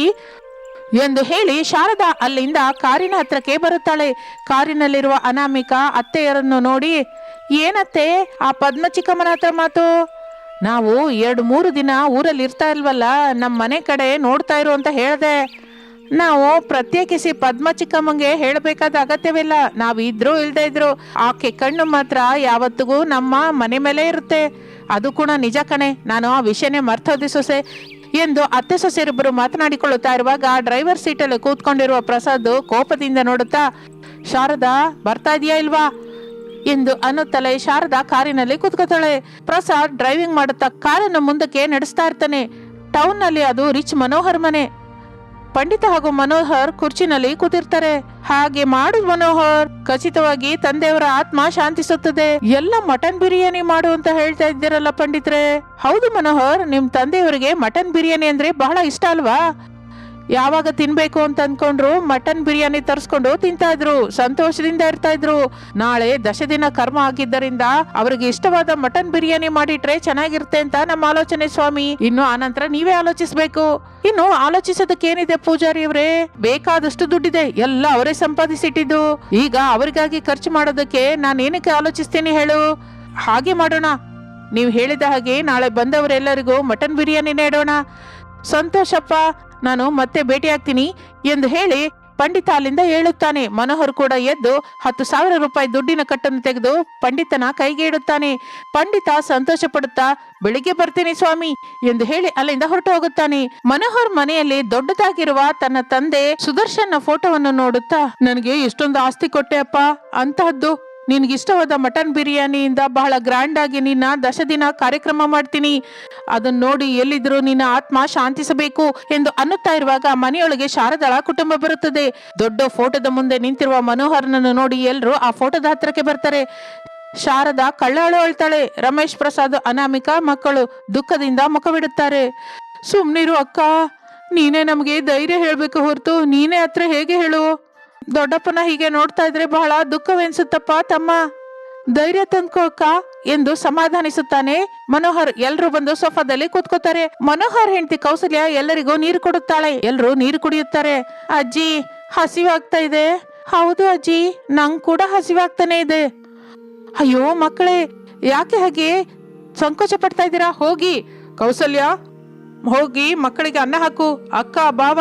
ಎಂದು ಹೇಳಿ ಶಾರದಾ ಅಲ್ಲಿಂದ ಕಾರಿನ ಹತ್ರಕ್ಕೆ ಬರುತ್ತಾಳೆ. ಕಾರಿನಲ್ಲಿರುವ ಅನಾಮಿಕ ಅತ್ತೆಯರನ್ನು ನೋಡಿ, ಏನತ್ತೆ, ಆ ಪದ್ಮ ಚಿಕ್ಕಮ್ಮನ ಹತ್ರ ಮಾತು? ನಾವು ಎರಡು ಮೂರು ದಿನ ಊರಲ್ಲಿ ಇರ್ತಾ ಇಲ್ವಲ್ಲ ನಮ್ಮ ಮನೆ ಕಡೆ ನೋಡ್ತಾ ಇರು ಅಂತ ಹೇಳಿದೆ. ನಾವು ಪ್ರತ್ಯೇಕಿಸಿ ಪದ್ಮ ಚಿಕ್ಕಮ್ಮಂಗೆ ಹೇಳಬೇಕಾದ ಅಗತ್ಯವಿಲ್ಲ. ನಾವು ಇದ್ರು ಇಲ್ದೇ ಇದ್ರು. ಆಕೆ ಕಣ್ಣು ಮಾತ್ರ ಯಾವತ್ತಿಗೂ ನಮ್ಮ ಮನೆ ಮೇಲೆ ಇರುತ್ತೆ. ಅದು ಕೂಡ ನಿಜ ಕಣೆ. ನಾನು ಆ ವಿಷಯನೇ ಮರ್ತೋದೆ ಸೊಸೆ. ಎಂದು ಅತ್ತೆ ಸೊಸೆಯರಿಬ್ಬರು ಮಾತನಾಡಿಕೊಳ್ಳುತ್ತಾ ಇರುವಾಗ ಡ್ರೈವರ್ ಸೀಟಲ್ಲಿ ಕೂತ್ಕೊಂಡಿರುವ ಪ್ರಸಾದ್ ಕೋಪದಿಂದ ನೋಡುತ್ತಾ, ಶಾರದಾ, ಬರ್ತಾ ಇದೆಯಾ ಇಲ್ವಾ? ಎಂದು ಅನ್ನುತ್ತಲೇ ಶಾರದಾ ಕಾರಿನಲ್ಲಿ ಕೂತ್ಕೋತಾಳೆ. ಪ್ರಸಾದ್ ಡ್ರೈವಿಂಗ್ ಮಾಡುತ್ತಾ ಕಾರನ್ನು ಮುಂದಕ್ಕೆ ನಡೆಸ್ತಾ ಇರ್ತಾನೆ. ಟೌನ್ನಲ್ಲಿ ಅದು ರಿಚ್ ಮನೋಹರ್ ಮನೆ. ಪಂಡಿತ ಹಾಗೂ ಮನೋಹರ್ ಕುರ್ಚಿನಲ್ಲಿ ಕೂತಿರ್ತಾರೆ ಹಾಗೆ ಮಾಡು ಮನೋಹರ್, ಖಚಿತವಾಗಿ ತಂದೆಯವರ ಆತ್ಮ ಶಾಂತಿಸುತ್ತದೆ. ಎಲ್ಲ ಮಟನ್ ಬಿರಿಯಾನಿ ಮಾಡು ಅಂತ ಹೇಳ್ತಾ ಇದ್ದೀರಲ್ಲ ಪಂಡಿತ್ರೆ. ಹೌದು ಮನೋಹರ್, ನಿಮ್ ತಂದೆಯವರಿಗೆ ಮಟನ್ ಬಿರಿಯಾನಿ ಅಂದ್ರೆ ಬಹಳ ಇಷ್ಟ ಅಲ್ವಾ? ಯಾವಾಗ ತಿನ್ಬೇಕು ಅಂತ ಅನ್ಕೊಂಡ್ರು ಮಟನ್ ಬಿರಿಯಾನಿ ತರಿಸ್ಕೊಂಡು ತಿಂತಾ ಇದ್ರು, ಸಂತೋಷದಿಂದ ಇರ್ತಾ ಇದ್ರು. ನಾಳೆ ದಶ ದಿನ ಕರ್ಮ ಆಗಿದ್ದರಿಂದ ಅವ್ರಿಗೆ ಇಷ್ಟವಾದ ಮಟನ್ ಬಿರಿಯಾನಿ ಮಾಡಿಟ್ರೆ ಚೆನ್ನಾಗಿರುತ್ತೆ ಅಂತ ನಮ್ಮ ಆಲೋಚನೆ ಸ್ವಾಮಿ. ಇನ್ನು ಆನಂತರ ನೀವೇ ಆಲೋಚಿಸ್ಬೇಕು. ಇನ್ನು ಆಲೋಚಿಸೋದಕ್ಕೇನಿದೆ ಪೂಜಾರಿ ಅವರೇ? ಬೇಕಾದಷ್ಟು ದುಡ್ಡಿದೆ, ಎಲ್ಲ ಅವರೇ ಸಂಪಾದಿಸಿಟ್ಟಿದ್ದು. ಈಗ ಅವರಿಗಾಗಿ ಖರ್ಚು ಮಾಡೋದಕ್ಕೆ ನಾನು ಏನಕ್ಕೆ ಆಲೋಚಿಸ್ತೀನಿ ಹೇಳು? ಹಾಗೆ ಮಾಡೋಣ. ನೀವು ಹೇಳಿದ ಹಾಗೆ ನಾಳೆ ಬಂದವರೆಲ್ಲರಿಗೂ ಮಟನ್ ಬಿರಿಯಾನಿ ನೀಡೋಣ. ಸಂತೋಷಪ್ಪ. ನಾನು ಮತ್ತೆ ಭೇಟಿಯಾಗ್ತೀನಿ ಎಂದು ಹೇಳಿ ಪಂಡಿತ ಅಲ್ಲಿಂದ ಹೇಳುತ್ತಾನೆ. ಮನೋಹರ್ ಕೂಡ ಎದ್ದು ಹತ್ತು ಸಾವಿರ ರೂಪಾಯಿ ದುಡ್ಡಿನ ಕಟ್ಟನ್ನು ತೆಗೆದು ಪಂಡಿತನ ಕೈಗೆ ಇಡುತ್ತಾನೆ ಪಂಡಿತ ಸಂತೋಷ ಪಡುತ್ತಾ ಬೆಳಿಗ್ಗೆ ಬರ್ತೀನಿ ಸ್ವಾಮಿ ಎಂದು ಹೇಳಿ ಅಲ್ಲಿಂದ ಹೊರಟು ಹೋಗುತ್ತಾನೆ. ಮನೋಹರ್ ಮನೆಯಲ್ಲಿ ದೊಡ್ಡದಾಗಿರುವ ತನ್ನ ತಂದೆ ಸುದರ್ಶನ್ನ ಫೋಟೋವನ್ನು ನೋಡುತ್ತಾ, ನನಗೆ ಎಷ್ಟೊಂದು ಆಸ್ತಿ ಕೊಟ್ಟೆ ಅಪ್ಪ. ಅಂತಹದ್ದು ನಿನ್ಗಿಷ್ಟವಾದ ಮಟನ್ ಬಿರಿಯಾನಿಯಿಂದ ಬಹಳ ಗ್ರ್ಯಾಂಡ್ ಆಗಿ ನಿನ್ನ ದಶ ದಿನ ಕಾರ್ಯಕ್ರಮ ಮಾಡ್ತೀನಿ. ಅದನ್ನು ನೋಡಿ ಎಲ್ಲಿದ್ರು ನಿನ್ನ ಆತ್ಮ ಶಾಂತಿಸಬೇಕು ಎಂದು ಅನ್ನುತ್ತಾ ಇರುವಾಗ ಮನೆಯೊಳಗೆ ಶಾರದಳ ಕುಟುಂಬ ಬರುತ್ತದೆ. ದೊಡ್ಡ ಫೋಟೋದ ಮುಂದೆ ನಿಂತಿರುವ ಮನೋಹರನನ್ನು ನೋಡಿ ಎಲ್ಲರೂ ಆ ಫೋಟೋದ ಹತ್ರಕ್ಕೆ ಬರ್ತಾರೆ. ಶಾರದಾ ಕಳ್ಳಾಳು ಅಳ್ತಾಳೆ. ರಮೇಶ್ ಪ್ರಸಾದ್ ಅನಾಮಿಕಾ ಮಕ್ಕಳು ದುಃಖದಿಂದ ಮುಖವಿಡುತ್ತಾರೆ. ಸುಮ್ನಿರು ಅಕ್ಕ, ನೀನೇ ನಮಗೆ ಧೈರ್ಯ ಹೇಳಬೇಕು ಹೊರತು ನೀನೇ ಹತ್ರ ಹೇಗೆ ಹೇಳು? ದೊಡ್ಡಪ್ಪನ ಹೀಗೆ ನೋಡ್ತಾ ಇದ್ರೆ ಬಹಳ ದುಃಖವೆನಿಸುತ್ತಪ್ಪ ತಮ್ಮ ಧೈರ್ಯ ತಂದ್ಕೋಕ ಎಂದು ಸಮಾಧಾನಿಸುತ್ತಾನೆ. ಮನೋಹರ್ ಎಲ್ರು ಬಂದು ಸೋಫಾದಲ್ಲಿ ಕೂತ್ಕೋತಾರೆ. ಮನೋಹರ್ ಹೆಂಡತಿ ಕೌಸಲ್ಯ ಎಲ್ಲರಿಗೂ ನೀರು ಕೊಡುತ್ತಾಳೆ. ಎಲ್ರು ನೀರು ಕುಡಿಯುತ್ತಾರೆ. ಅಜ್ಜಿ, ಹಸಿವಾಗ್ತಾ ಇದೆ. ಹೌದು ಅಜ್ಜಿ ನಂಗ್ ಕೂಡ ಹಸಿವಾಗ್ತಾನೆ ಇದೆ. ಅಯ್ಯೋ ಮಕ್ಕಳೇ, ಯಾಕೆ ಹಾಗೆ ಸಂಕೋಚ ಪಡ್ತಾ ಇದ್ದೀರಾ? ಹೋಗಿ. ಕೌಸಲ್ಯ, ಹೋಗಿ ಮಕ್ಕಳಿಗೆ ಅನ್ನ ಹಾಕು. ಅಕ್ಕ, ಬಾವ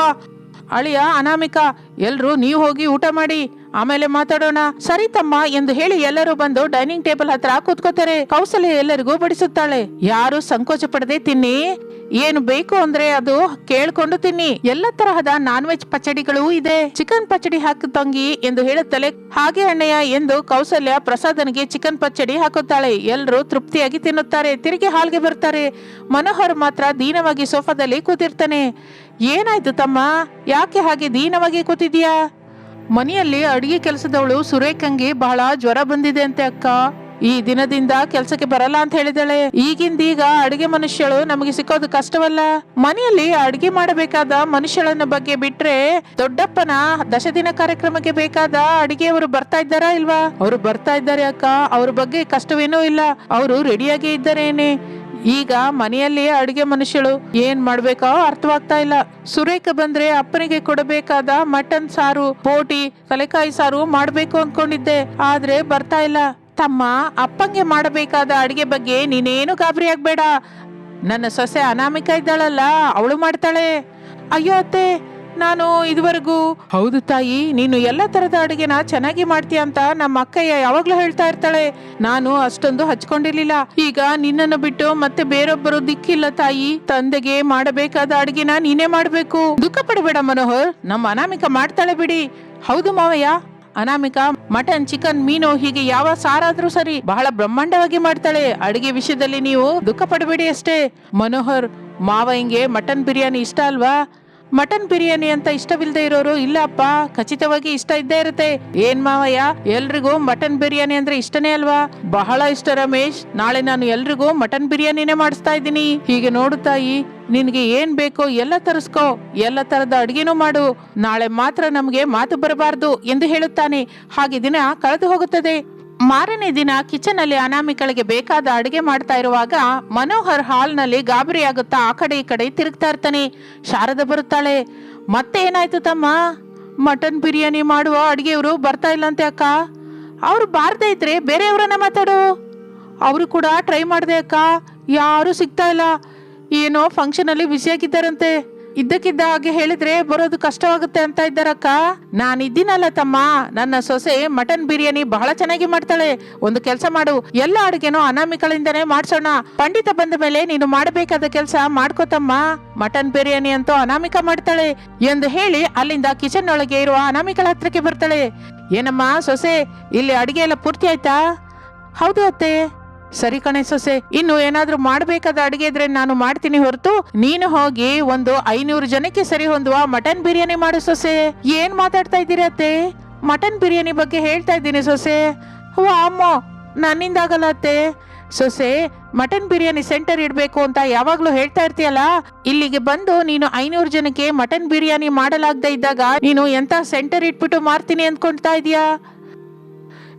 ಅಳಿಯ ಅನಾಮಿಕ, ಎಲ್ರು ನೀವು ಹೋಗಿ ಊಟ ಮಾಡಿ, ಆಮೇಲೆ ಮಾತಾಡೋಣ. ಸರಿ ತಮ್ಮ ಎಂದು ಹೇಳಿ ಎಲ್ಲರೂ ಬಂದು ಡೈನಿಂಗ್ ಟೇಬಲ್ ಹತ್ರ ಕೂತ್ಕೋತಾರೆ. ಕೌಸಲ್ಯ ಎಲ್ಲರಿಗೂ ಬಡಿಸುತ್ತಾಳೆ. ಯಾರು ಸಂಕೋಚ ಪಡದೆ ತಿನ್ನಿ. ಏನು ಬೇಕು ಅಂದ್ರೆ ಅದು ಕೇಳ್ಕೊಂಡು ತಿನ್ನಿ. ಎಲ್ಲ ತರಹದ ನಾನ್ ವೆಜ್ ಪಚಡಿಗಳು ಇದೆ. ಚಿಕನ್ ಪಚಡಿ ಹಾಕು ತಂಗಿ ಎಂದು ಹೇಳುತ್ತಲೇ, ಹಾಗೆ ಅಣ್ಣಯ್ಯ ಎಂದು ಕೌಸಲ್ಯ ಪ್ರಸಾದನಿಗೆ ಚಿಕನ್ ಪಚಡಿ ಹಾಕುತ್ತಾಳೆ. ಎಲ್ಲರೂ ತೃಪ್ತಿಯಾಗಿ ತಿನ್ನುತ್ತಾರೆ. ತಿರುಗಿ ಹಾಲ್ಗೆ ಬರ್ತಾರೆ. ಮನೋಹರ್ ಮಾತ್ರ ದೀನವಾಗಿ ಸೋಫಾದಲ್ಲಿ ಕೂತಿರ್ತಾನೆ. ಏನಾಯ್ತು ತಮ್ಮ? ಯಾಕೆ ಹಾಗೆ ದೀನವಾಗಿ ಕೂತಿದ್ಯಾ ಮನೆಯಲ್ಲಿ ಅಡಿಗೆ ಕೆಲಸದವಳು ಸುರೇಖಂಗೆ ಬಹಳ ಜ್ವರ ಬಂದಿದೆ ಅಂತೆ ಅಕ್ಕ. ಈ ದಿನದಿಂದ ಕೆಲಸಕ್ಕೆ ಬರಲ್ಲ ಅಂತ ಹೇಳಿದಾಳೆ ಈಗಿಂದೀಗ ಅಡಿಗೆ ಮನುಷ್ಯಳು ನಮಗೆ ಸಿಕ್ಕೋದು ಕಷ್ಟವಲ್ಲ. ಮನೆಯಲ್ಲಿ ಅಡಿಗೆ ಮಾಡಬೇಕಾದ ಮನುಷ್ಯಳನ್ನ ಬಗ್ಗೆ ಬಿಟ್ರೆ ದೊಡ್ಡಪ್ಪನ ದಶದಿನ ಕಾರ್ಯಕ್ರಮಕ್ಕೆ ಬೇಕಾದ ಅಡಿಗೆಯವರು ಬರ್ತಾ ಇದ್ದಾರಾ ಇಲ್ವಾ? ಅವರು ಬರ್ತಾ ಇದ್ದಾರೆ ಅಕ್ಕ. ಅವ್ರ ಬಗ್ಗೆ ಕಷ್ಟವೇನೂ ಇಲ್ಲ. ಅವರು ರೆಡಿಯಾಗಿ ಇದ್ದಾರೇನೆ. ಈಗ ಮನೆಯಲ್ಲಿ ಅಡಿಗೆ ಮನುಷ್ಯಳು ಏನ್ ಮಾಡ್ಬೇಕೋ ಅರ್ಥವಾಗ್ತಾ ಇಲ್ಲ. ಸುರೇಖ ಬಂದ್ರೆ ಅಪ್ಪನಿಗೆ ಕೊಡಬೇಕಾದ ಮಟನ್ ಸಾರು, ಪೋಟಿ, ತಲೆಕಾಯಿ ಸಾರು ಮಾಡ್ಬೇಕು ಅನ್ಕೊಂಡಿದ್ದೆ. ಆದ್ರೆ ಬರ್ತಾ ಇಲ್ಲ. ತಮ್ಮ ಅಪ್ಪಂಗೆ ಮಾಡಬೇಕಾದ ಅಡಿಗೆ ಬಗ್ಗೆ ನೀನೇನು ಗಾಬರಿ ಆಗ್ಬೇಡ. ನನ್ನ ಸೊಸೆ ಅನಾಮಿಕ ಇದ್ದಾಳಲ್ಲ, ಅವಳು ಮಾಡ್ತಾಳೆ. ಅಯ್ಯೋ ಅತ್ತೆ, ನಾನು ಇದುವರೆಗೂ ಹೌದು ತಾಯಿ, ನೀನು ಎಲ್ಲ ತರದ ಅಡುಗೆನ ಚೆನ್ನಾಗಿ ಮಾಡ್ತೀಯ ಅಂತ ನಮ್ಮ ಅಕ್ಕಯ್ಯ ಯಾವಾಗ್ಲೂ ಹೇಳ್ತಾ ಇರ್ತಾಳೆ. ನಾನು ಅಷ್ಟೊಂದು ಹಚ್ಕೊಂಡಿರ್ಲಿಲ್ಲ. ಈಗ ನಿನ್ನನ್ನು ಬಿಟ್ಟು ಮತ್ತೆ ಬೇರೊಬ್ಬರು ದಿಕ್ಕಿಲ್ಲ ತಾಯಿ. ತಂದೆಗೆ ಮಾಡಬೇಕಾದ ಅಡುಗೆನ ನೀನೇ ಮಾಡ್ಬೇಕು. ದುಃಖ ಪಡಬೇಡ ಮನೋಹರ್, ನಮ್ಮ ಅನಾಮಿಕ ಮಾಡ್ತಾಳೆ ಬಿಡಿ. ಹೌದು ಮಾವಯ್ಯ. ಅನಾಮಿಕಾ, ಮಟನ್, ಚಿಕನ್, ಮೀನು ಹೀಗೆ ಯಾವ ಸಾರಾದ್ರೂ ಸರಿ ಬಹಳ ಬ್ರಹ್ಮಾಂಡವಾಗಿ ಮಾಡ್ತಾಳೆ. ಅಡಿಗೆ ವಿಷಯದಲ್ಲಿ ನೀವು ದುಃಖ ಪಡಬೇಡಿ ಅಷ್ಟೇ. ಮನೋಹರ್, ಮಾವ ಹಿಂಗೆ ಮಟನ್ ಬಿರಿಯಾನಿ ಇಷ್ಟ ಅಲ್ವಾ? ಮಟನ್ ಬಿರಿಯಾನಿ ಅಂತ ಇಷ್ಟವಿಲ್ಲದೆ ಇರೋರು, ಇಲ್ಲಪ್ಪ, ಖಚಿತವಾಗಿ ಇಷ್ಟ ಇದ್ದೇ ಇರುತ್ತೆ. ಏನ್ ಮಾವಯ್ಯ, ಎಲ್ರಿಗೂ ಮಟನ್ ಬಿರಿಯಾನಿ ಅಂದ್ರೆ ಇಷ್ಟನೇ ಅಲ್ವಾ? ಬಹಳ ಇಷ್ಟ ರಮೇಶ್, ನಾಳೆ ನಾನು ಎಲ್ರಿಗೂ ಮಟನ್ ಬಿರಿಯಾನಿನೇ ಮಾಡಿಸ್ತಾ ಇದ್ದೀನಿ. ಹೀಗೆ ನೋಡು ತಾಯಿ, ನಿನ್ಗೆ ಏನ್ ಬೇಕೋ ಎಲ್ಲ ತರಿಸ್ಕೋ, ಎಲ್ಲ ತರದ ಅಡಿಗೆನೂ ಮಾಡು. ನಾಳೆ ಮಾತ್ರ ನಮ್ಗೆ ಮಾತು ಬರಬಾರ್ದು ಎಂದು ಹೇಳುತ್ತಾನೆ. ಹಾಗೆ ದಿನ ಕಳೆದು ಹೋಗುತ್ತದೆ. ಮಾರನೇ ದಿನ ಕಿಚನ್ ಅಲ್ಲಿ ಅನಾಮಿಕಳಿಗೆ ಬೇಕಾದ ಅಡಿಗೆ ಮಾಡ್ತಾ ಇರುವಾಗ ಮನೋಹರ್ ಹಾಲ್ನಲ್ಲಿ ಗಾಬರಿಯಾಗುತ್ತಾ ಆ ಕಡೆ ಈ ಕಡೆ ತಿರುಗ್ತಾ ಇರ್ತಾನೆ. ಶಾರದ ಬರುತ್ತಾಳೆ. ಮತ್ತೆ ಏನಾಯ್ತು ತಮ್ಮ? ಮಟನ್ ಬಿರಿಯಾನಿ ಮಾಡುವ ಅಡಿಗೆಯವರು ಬರ್ತಾ ಇಲ್ಲಂತೆ ಅಕ್ಕ. ಅವ್ರು ಬಾರ್ದೇ ಇದ್ರೆ ಬೇರೆಯವರನ್ನ ಮಾತಾಡು. ಅವರು ಕೂಡ ಟ್ರೈ ಮಾಡಿದೆ ಅಕ್ಕ. ಯಾರು ಸಿಗ್ತಾ ಇಲ್ಲ. ಏನೋ ಫಂಕ್ಷನ್ ಅಲ್ಲಿ ಬಿಸಿಯಾಗಿದ್ದಾರಂತೆ ಇದ್ದಕ್ಕಿದ್ದ ಹಾಗೆ ಹೇಳಿದ್ರೆ ಬರೋದು ಕಷ್ಟವಾಗುತ್ತೆ ಅಂತ ಇದ್ದಾರಕ್ಕ. ನಾನು ಇದ್ದೀನಲ್ಲ ತಮ್ಮ. ನನ್ನ ಸೊಸೆ ಮಟನ್ ಬಿರಿಯಾನಿ ಬಹಳ ಚೆನ್ನಾಗಿ ಮಾಡ್ತಾಳೆ. ಒಂದು ಕೆಲಸ ಮಾಡು. ಎಲ್ಲ ಅಡುಗೆನೂ ಅನಾಮಿಕಳಿಂದನೇ ಮಾಡ್ಸೋಣ. ಪಂಡಿತ ಬಂದ ಮೇಲೆ ನೀನು ಮಾಡಬೇಕಾದ ಕೆಲಸ ಮಾಡ್ಕೋತಮ್ಮ ಮಟನ್ ಬಿರಿಯಾನಿ ಅಂತೂ ಅನಾಮಿಕ ಮಾಡ್ತಾಳೆ ಎಂದು ಹೇಳಿ ಅಲ್ಲಿಂದ ಕಿಚನ್ ಒಳಗೆ ಇರುವ ಅನಾಮಿಕಳ ಹತ್ರಕ್ಕೆ ಬರ್ತಾಳೆ. ಏನಮ್ಮ ಸೊಸೆ, ಇಲ್ಲಿ ಅಡುಗೆ ಎಲ್ಲ ಪೂರ್ತಿ ಆಯ್ತಾ? ಹೌದು ಅತ್ತೆ. ಸರಿ ಕಣೆ ಸೊಸೆ, ಇನ್ನು ಏನಾದ್ರೂ ಮಾಡ್ಬೇಕಾದ ಅಡಿಗೆ ಇದ್ರೆ ನಾನು ಮಾಡ್ತೀನಿ ಹೊರತು, ನೀನು ಹೋಗಿ ಒಂದು ಐನೂರು ಜನಕ್ಕೆ ಸರಿ ಹೊಂದುವ ಮಟನ್ ಬಿರಿಯಾನಿ ಮಾಡು ಸೊಸೆ. ಏನ್ ಮಾತಾಡ್ತಾ ಇದ್ದೀರಿ ಅತ್ತೆ? ಮಟನ್ ಬಿರಿಯಾನಿ ಬಗ್ಗೆ ಹೇಳ್ತಾ ಇದ್ದೀನಿ ಸೊಸೆ. ಹೋ ಅಮ್ಮ ನನ್ನಿಂದಾಗಲ್ಲ ಅತ್ತೆ. ಸೊಸೆ, ಮಟನ್ ಬಿರಿಯಾನಿ ಸೆಂಟರ್ ಇಡಬೇಕು ಅಂತ ಯಾವಾಗ್ಲೂ ಹೇಳ್ತಾ ಇರ್ತೀಯಲ್ಲ? ಇಲ್ಲಿಗೆ ಬಂದು ನೀನು ಐನೂರು ಜನಕ್ಕೆ ಮಟನ್ ಬಿರಿಯಾನಿ ಮಾಡಲಾಗದೆ ಇದ್ದಾಗ ನೀನು ಎಂತ ಸೆಂಟರ್ ಇಟ್ಬಿಟ್ಟು ಮಾರ್ತೀನಿ ಅಂದ್ಕೊಳ್ತಾ ಇದೀಯಾ?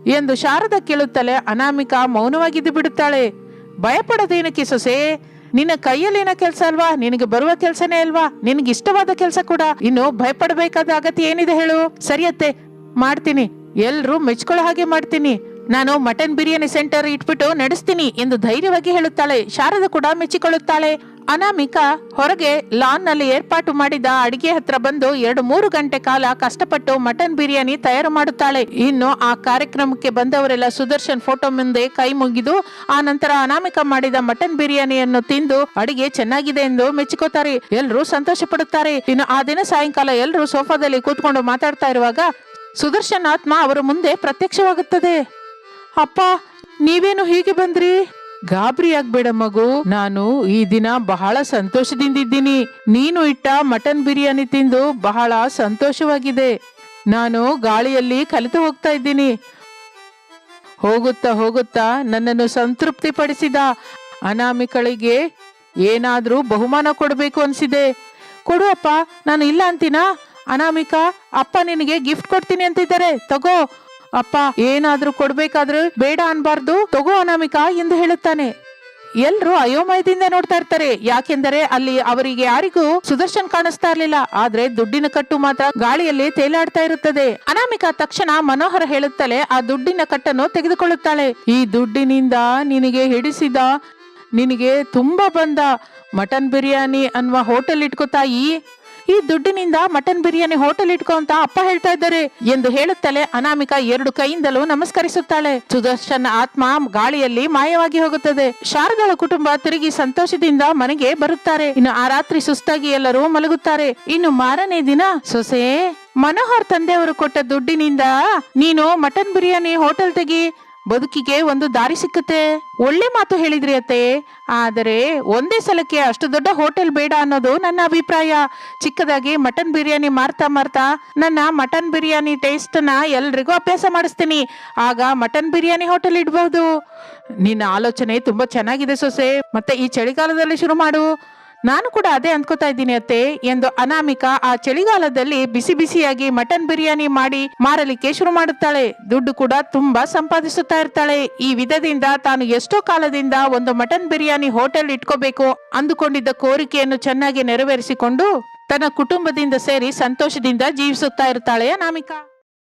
ಎಂದು ಶಾರದ ಕೇಳುತ್ತಲೇ ಅನಾಮಿಕ ಮೌನವಾಗಿದ್ದು ಬಿಡುತ್ತಾಳೆ. ಭಯಪಡೋದೇನಕ್ಕೆ ಸೊಸೆ ನಿನ್ನ ಕೈಯಲ್ಲಿನ ಕೆಲಸ ಅಲ್ವಾ? ನಿನಗೆ ಬರುವ ಕೆಲಸನೇ ಅಲ್ವಾ? ನಿನಗೆ ಇಷ್ಟವಾದ ಕೆಲಸ ಕೂಡ. ಇನ್ನು ಭಯಪಡಬೇಕಾದ ಅಗತ್ಯ ಏನಿದೆ ಹೇಳು. ಸರಿಯತ್ತೆ, ಮಾಡ್ತೀನಿ. ಎಲ್ರೂ ಮೆಚ್ಕೊಳ್ಳೋ ಹಾಗೆ ಮಾಡ್ತೀನಿ. ನಾನು ಮಟನ್ ಬಿರಿಯಾನಿ ಸೆಂಟರ್ ಇಟ್ಬಿಟ್ಟು ನಡೆಸ್ತೀನಿ ಎಂದು ಧೈರ್ಯವಾಗಿ ಹೇಳುತ್ತಾಳೆ. ಶಾರದ ಕೂಡ ಮೆಚ್ಚಿಕೊಳ್ಳುತ್ತಾಳೆ. ಅನಾಮಿಕಾ ಹೊರಗೆ ಲಾನ್ನಲ್ಲಿ ಏರ್ಪಾಟು ಮಾಡಿದ ಅಡಿಗೆ ಹತ್ರ ಬಂದು ಎರಡು ಮೂರು ಗಂಟೆ ಕಾಲ ಕಷ್ಟಪಟ್ಟು ಮಟನ್ ಬಿರಿಯಾನಿ ತಯಾರು ಮಾಡುತ್ತಾಳೆ. ಇನ್ನು ಆ ಕಾರ್ಯಕ್ರಮಕ್ಕೆ ಬಂದವರೆಲ್ಲ ಸುದರ್ಶನ್ ಫೋಟೋ ಮುಂದೆ ಕೈ ಮುಗಿದು, ಆ ನಂತರ ಅನಾಮಿಕಾ ಮಾಡಿದ ಮಟನ್ ಬಿರಿಯಾನಿಯನ್ನು ತಿಂದು ಅಡಿಗೆ ಚೆನ್ನಾಗಿದೆ ಎಂದು ಮೆಚ್ಚಿಕೋತಾರೆ. ಎಲ್ಲರೂ ಸಂತೋಷ ಪಡುತ್ತಾರೆ ಇನ್ನು ಆ ದಿನ ಸಾಯಂಕಾಲ ಎಲ್ಲರೂ ಸೋಫಾದಲ್ಲಿ ಕೂತ್ಕೊಂಡು ಮಾತಾಡ್ತಾ ಇರುವಾಗ ಸುದರ್ಶನ್ ಆತ್ಮ ಅವರ ಮುಂದೆ ಪ್ರತ್ಯಕ್ಷವಾಗುತ್ತದೆ. ಅಪ್ಪ, ನೀವೇನು ಹೀಗೆ ಬಂದ್ರಿ? ಗಾಬರಿ ಆಗ್ಬೇಡ ಮಗು. ನಾನು ಈ ದಿನ ಬಹಳ ಸಂತೋಷದಿಂದಿದ್ದೀನಿ. ನೀನು ಇಟ್ಟ ಮಟನ್ ಬಿರಿಯಾನಿ ತಿಂದು ಬಹಳ ಸಂತೋಷವಾಗಿದೆ. ನಾನು ಗಾಳಿಯಲ್ಲಿ ಕಲಿತು ಹೋಗ್ತಾ ಇದ್ದೀನಿ. ಹೋಗುತ್ತಾ ಹೋಗುತ್ತಾ ನನ್ನನ್ನು ಸಂತೃಪ್ತಿ ಪಡಿಸಿದ ಅನಾಮಿಕಳಿಗೆ ಏನಾದ್ರೂ ಬಹುಮಾನ ಕೊಡಬೇಕು ಅನ್ಸಿದೆ. ಕೊಡು ಅಪ್ಪ, ನಾನು ಇಲ್ಲ ಅಂತೀನಾ? ಅನಾಮಿಕಾ, ಅಪ್ಪ ನಿನಗೆ ಗಿಫ್ಟ್ ಕೊಡ್ತೀನಿ ಅಂತಿದ್ದಾರೆ. ತಗೋ. ಅಪ್ಪ, ಏನಾದ್ರೂ ಕೊಡ್ಬೇಕಾದ್ರೂ ಬೇಡ ಅನ್ಬಾರ್ದು. ತಗೋ ಅನಾಮಿಕಾ ಎಂದು ಹೇಳುತ್ತಾನೆ. ಎಲ್ರು ಅಯೋಮಯದಿಂದ ನೋಡ್ತಾ ಇರ್ತಾರೆ. ಯಾಕೆಂದರೆ ಅಲ್ಲಿ ಅವರಿಗೆ ಯಾರಿಗೂ ಸುದರ್ಶನ್ ಕಾಣಿಸ್ತಾ ಇರ್ಲಿಲ್ಲ. ಆದ್ರೆ ದುಡ್ಡಿನ ಕಟ್ಟು ಮಾತ್ರ ಗಾಳಿಯಲ್ಲಿ ತೇಲಾಡ್ತಾ ಇರುತ್ತದೆ. ಅನಾಮಿಕಾ ತಕ್ಷಣ ಮನೋಹರ ಹೇಳುತ್ತಲೇ ಆ ದುಡ್ಡಿನ ಕಟ್ಟನ್ನು ತೆಗೆದುಕೊಳ್ಳುತ್ತಾಳೆ. ಈ ದುಡ್ಡಿನಿಂದ ನಿನಗೆ ಹಿಡಿಸಿದ, ನಿನಗೆ ತುಂಬಾ ಬಂದ ಮಟನ್ ಬಿರಿಯಾನಿ ಅನ್ನುವ ಹೋಟೆಲ್ ಇಟ್ಕೋ ತಾಯಿ. ಈ ದುಡ್ಡಿನಿಂದ ಮಟನ್ ಬಿರಿಯಾನಿ ಹೋಟೆಲ್ ಇಟ್ಕೋ ಅಂತ ಅಪ್ಪ ಹೇಳ್ತಾ ಇದ್ದಾರೆ ಎಂದು ಹೇಳುತ್ತಲೇ ಅನಾಮಿಕಾ ಎರಡು ಕೈಯಿಂದಲೂ ನಮಸ್ಕರಿಸುತ್ತಾಳೆ. ಸುದರ್ಶನ್ ಆತ್ಮ ಗಾಳಿಯಲ್ಲಿ ಮಾಯವಾಗಿ ಹೋಗುತ್ತದೆ. ಶಾರದಳ ಕುಟುಂಬ ತಿರುಗಿ ಸಂತೋಷದಿಂದ ಮನೆಗೆ ಬರುತ್ತಾರೆ. ಇನ್ನು ಆ ರಾತ್ರಿ ಸುಸ್ತಾಗಿ ಎಲ್ಲರೂ ಮಲಗುತ್ತಾರೆ. ಇನ್ನು ಮಾರನೇ ದಿನ ಸೊಸೆ, ಮನೋಹರ್ ತಂದೆಯವರು ಕೊಟ್ಟ ದುಡ್ಡಿನಿಂದ ನೀನು ಮಟನ್ ಬಿರಿಯಾನಿ ಹೋಟೆಲ್ ತೆಗಿ ಬದುಕಿಗೆ ಒಂದು ದಾರಿ ಸಿಕ್ಕತ್ತೆ. ಒಳ್ಳೆ ಮಾತು ಹೇಳಿದ್ರಿ ಅತ್ತೆ. ಆದರೆ ಒಂದೇ ಸಲಕ್ಕೆ ಅಷ್ಟು ದೊಡ್ಡ ಹೋಟೆಲ್ ಬೇಡ ಅನ್ನೋದು ನನ್ನ ಅಭಿಪ್ರಾಯ. ಚಿಕ್ಕದಾಗಿ ಮಟನ್ ಬಿರಿಯಾನಿ ಮಾರ್ತಾ ಮಾರ್ತಾ ನನ್ನ ಮಟನ್ ಬಿರಿಯಾನಿ ಟೇಸ್ಟ್ನ ಎಲ್ರಿಗೂ ಅಭ್ಯಾಸ ಮಾಡಿಸ್ತೀನಿ. ಆಗ ಮಟನ್ ಬಿರಿಯಾನಿ ಹೋಟೆಲ್ ಇಡಬಹುದು ನಿನ್ನ ಆಲೋಚನೆ ತುಂಬಾ ಚೆನ್ನಾಗಿದೆ ಸೊಸೆ. ಮತ್ತೆ ಈ ಚಳಿಗಾಲದಲ್ಲಿ ಶುರು ಮಾಡು. ನಾನು ಕೂಡ ಅದೇ ಅಂದ್ಕೋತಾ ಇದ್ದೀನಿ ಅತ್ತೆ ಎಂದು ಅನಾಮಿಕಾ ಆ ಚಳಿಗಾಲದಲ್ಲಿ ಬಿಸಿ ಬಿಸಿಯಾಗಿ ಮಟನ್ ಬಿರಿಯಾನಿ ಮಾಡಿ ಮಾರಲಿಕ್ಕೆ ಶುರು ಮಾಡುತ್ತಾಳೆ. ದುಡ್ಡು ಕೂಡ ತುಂಬಾ ಸಂಪಾದಿಸುತ್ತಾ ಇರ್ತಾಳೆ. ಈ ವಿಧದಿಂದ ತಾನು ಎಷ್ಟೋ ಕಾಲದಿಂದ ಒಂದು ಮಟನ್ ಬಿರಿಯಾನಿ ಹೋಟೆಲ್ ಇಟ್ಕೋಬೇಕು ಅಂದುಕೊಂಡಿದ್ದ ಕೋರಿಕೆಯನ್ನು ಚೆನ್ನಾಗಿ ನೆರವೇರಿಸಿಕೊಂಡು ತನ್ನ ಕುಟುಂಬದಿಂದ ಸೇರಿ ಸಂತೋಷದಿಂದ ಜೀವಿಸುತ್ತಾ ಇರ್ತಾಳೆ ಅನಾಮಿಕಾ.